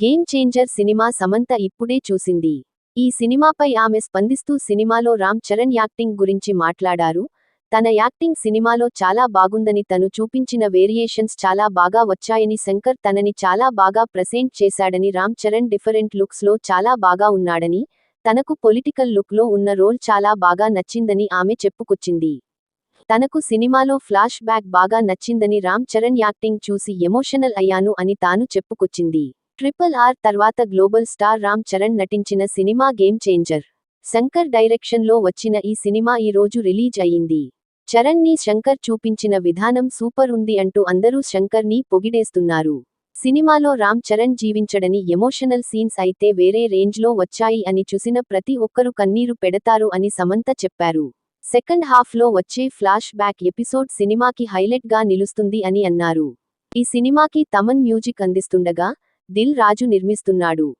Game changer cinema Samantha ఇప్పుడే చూసింది. ఈ సినిమాపై ఆమె స్పందిస్తూ సినిమాలో రామ్ చరణ్ యాక్టింగ్ గురించి మాట్లాడారు. తన యాక్టింగ్ సినిమాలో చాలా బాగుందని తను చూపించిన వేరియేషన్స్ చాలా బాగా వచ్చాయని శంకర్ తనని చాలా బాగా ప్రెసెంట్ చేశాడని రామ్ చరణ్ డిఫరెంట్ లుక్స్లో చాలా బాగా ఉన్నాడని తనకు పొలిటికల్ లుక్లో ఉన్న రోల్ చాలా బాగా నచ్చిందని ఆమె చెప్పుకొచ్చింది. తనకు సినిమాలో ఫ్లాష్ బ్యాక్ బాగా నచ్చిందని రామ్ చరణ్ యాక్టింగ్ చూసి ఎమోషనల్ అయ్యాను అని తాను చెప్పుకొచ్చింది. ట్రిపుల్ ఆర్ తర్వాత గ్లోబల్ స్టార్ రామ్ చరణ్ నటించిన సినిమా గేమ్ చేంజర్. శంకర్ డైరెక్షన్లో వచ్చిన ఈ సినిమా ఈ రోజు రిలీజ్ అయ్యింది చరణ్ని శంకర్ చూపించిన విధానం సూపర్ ఉంది అంటూ అందరూ శంకర్ని పొగిడేస్తున్నారు. సినిమాలో రామ్ చరణ్ జీవించడని ఎమోషనల్ సీన్స్ అయితే వేరే రేంజ్లో వచ్చాయి అని చూసిన ప్రతి ఒక్కరు కన్నీరు పెడతారు అని సమంత చెప్పారు. సెకండ్ హాఫ్లో వచ్చే ఫ్లాష్ బ్యాక్ ఎపిసోడ్ సినిమాకి హైలైట్గా నిలుస్తుంది అని అన్నారు. ఈ సినిమాకి తమన్ మ్యూజిక్ అందిస్తుండగా దిల్ రాజు నిర్మిస్తున్నాడు.